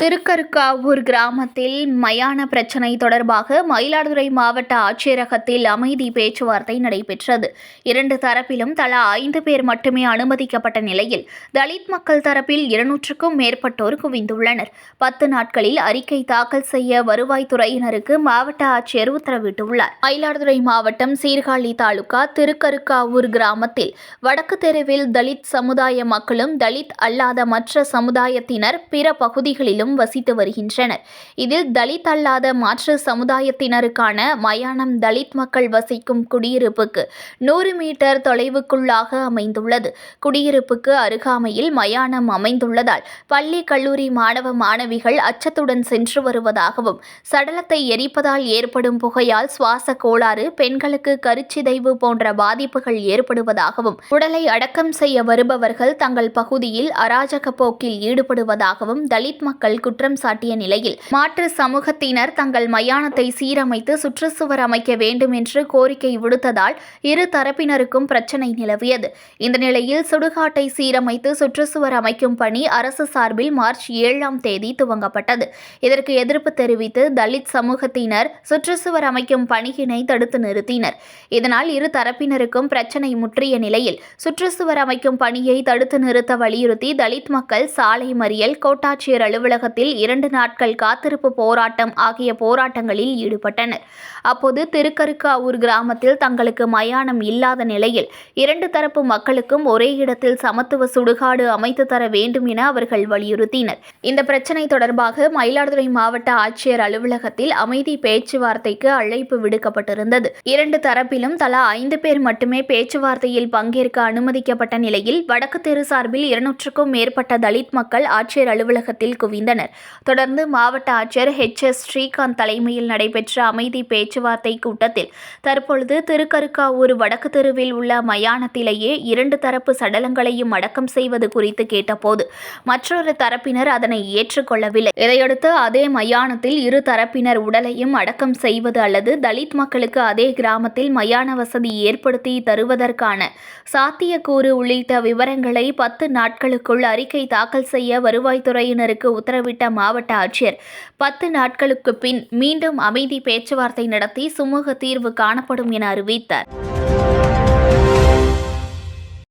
திருக்கருக்காவூர் கிராமத்தில் மயான பிரச்சினை தொடர்பாக மயிலாடுதுறை மாவட்ட ஆட்சியரகத்தில் அமைதி பேச்சுவார்த்தை நடைபெற்றது. இரண்டு தரப்பிலும் தலா ஐந்து பேர் மட்டுமே அனுமதிக்கப்பட்ட நிலையில் தலித் மக்கள் தரப்பில் இருநூற்றுக்கும் மேற்பட்டோர் குவிந்துள்ளனர். பத்து நாட்களில் அறிக்கை தாக்கல் செய்ய வருவாய்த்துறையினருக்கு மாவட்ட ஆட்சியர் உத்தரவிட்டுள்ளார். மயிலாடுதுறை மாவட்டம் சீர்காழி தாலுகா திருக்கருக்காவூர் கிராமத்தில் வடக்கு தெருவில் தலித் சமுதாய மக்களும் தலித் அல்லாத மற்ற சமுதாயத்தினர் பிற பகுதிகளிலும் வசித்து வருகின்றனர். இதில் தலித் அல்லாத மாற்று சமுதாயத்தினருக்கான மயானம் தலித் மக்கள் வசிக்கும் குடியிருப்புக்கு நூறு மீட்டர் தொலைவுக்குள்ளாக அமைந்துள்ளது. குடியிருப்புக்கு அருகாமையில் மயானம் அமைந்துள்ளதால் பள்ளி கல்லூரி மாணவ மாணவிகள் அச்சத்துடன் சென்று வருவதாகவும் சடலத்தை எரிப்பதால் ஏற்படும் புகையால் சுவாச கோளாறு பெண்களுக்கு கருச்சிதைவு போன்ற பாதிப்புகள் ஏற்படுவதாகவும் உடலை அடக்கம் செய்ய வருபவர்கள் தங்கள் பகுதியில் அராஜக போக்கில் ஈடுபடுவதாகவும் தலித் மக்கள் குற்றம் சாட்டிய நிலையில் மாற்று சமூகத்தினர் தங்கள் மயானத்தை சீரமைத்து சுற்றுச்சுவர் அமைக்க வேண்டும் என்று கோரிக்கை விடுத்ததால் இரு தரப்பினருக்கும் பிரச்சினை நிலவியது. இந்த நிலையில் சுடுகாட்டை சீரமைத்து சுற்றுச்சுவர் அமைக்கும் பணி அரசு சார்பில் மார்ச் ஏழாம் தேதி துவங்கப்பட்டது. இதற்கு எதிர்ப்பு தெரிவித்து தலித் சமூகத்தினர் சுற்றுச்சுவர் அமைக்கும் பணியினை தடுத்து நிறுத்தினர். இதனால் இரு தரப்பினருக்கும் பிரச்சினை முற்றிய நிலையில் சுற்றுச்சுவர் அமைக்கும் பணியை தடுத்து நிறுத்த வலியுறுத்தி தலித் மக்கள் சாலை மறியல் கோட்டாட்சியர் தமிழகத்தில் இரண்டு நாட்கள் காத்திருப்பு போராட்டம் ஆகிய போராட்டங்களில் ஈடுபட்டனர். அப்போது திருக்கருக்காவூர் கிராமத்தில் தங்களுக்கு மயானம் இல்லாத நிலையில் இரண்டு தரப்பு மக்களுக்கும் ஒரே இடத்தில் சமத்துவ சுடுகாடு அமைத்து தர வேண்டும் என அவர்கள் வலியுறுத்தினர். இந்த பிரச்சினை தொடர்பாக மயிலாடுதுறை மாவட்ட ஆட்சியர் அலுவலகத்தில் அமைதி பேச்சுவார்த்தைக்கு அழைப்பு விடுக்கப்பட்டிருந்தது. இரண்டு தரப்பிலும் தலா ஐந்து பேர் மட்டுமே பேச்சுவார்த்தையில் பங்கேற்க அனுமதிக்கப்பட்ட நிலையில் வடக்கு தெரு சார்பில் இருநூற்றுக்கும் மேற்பட்ட தலித் மக்கள் ஆட்சியர் அலுவலகத்தில் குவிந்தனர். தொடர்ந்து மாவட்ட ஆட்சியர் ஹெச் எஸ் ஸ்ரீகாந்த் தலைமையில் நடைபெற்ற அமைதி பேச்சுவார்த்தை கூட்டத்தில் தற்பொழுது திருக்கருக்காவூர் வடக்கு தெருவில் உள்ள மயானத்திலேயே இரண்டு தரப்பு சடலங்களையும் அடக்கம் செய்வது குறித்து கேட்டபோது மற்றொரு தரப்பினர் அதனை ஏற்றுக்கொள்ளவில்லை. இதையடுத்து அதே மயானத்தில் இரு தரப்பினர் உடலையும் அடக்கம் செய்வது அல்லது தலித் மக்களுக்கு அதே கிராமத்தில் மயான வசதி ஏற்படுத்தி தருவதற்கான சாத்தியக்கூறு உள்ளிட்ட விவரங்களை பத்து நாட்களுக்குள் அறிக்கை தாக்கல் செய்ய வருவாய்த்துறையினருக்கு உத்தரவிட்ட மாவட்ட ஆட்சியர். பத்து நாட்களுக்கு பின் மீண்டும் அமைதி பேச்சுவார்த்தை நடத்தி சுமூக தீர்வு காணப்படும் என அறிவித்தார்.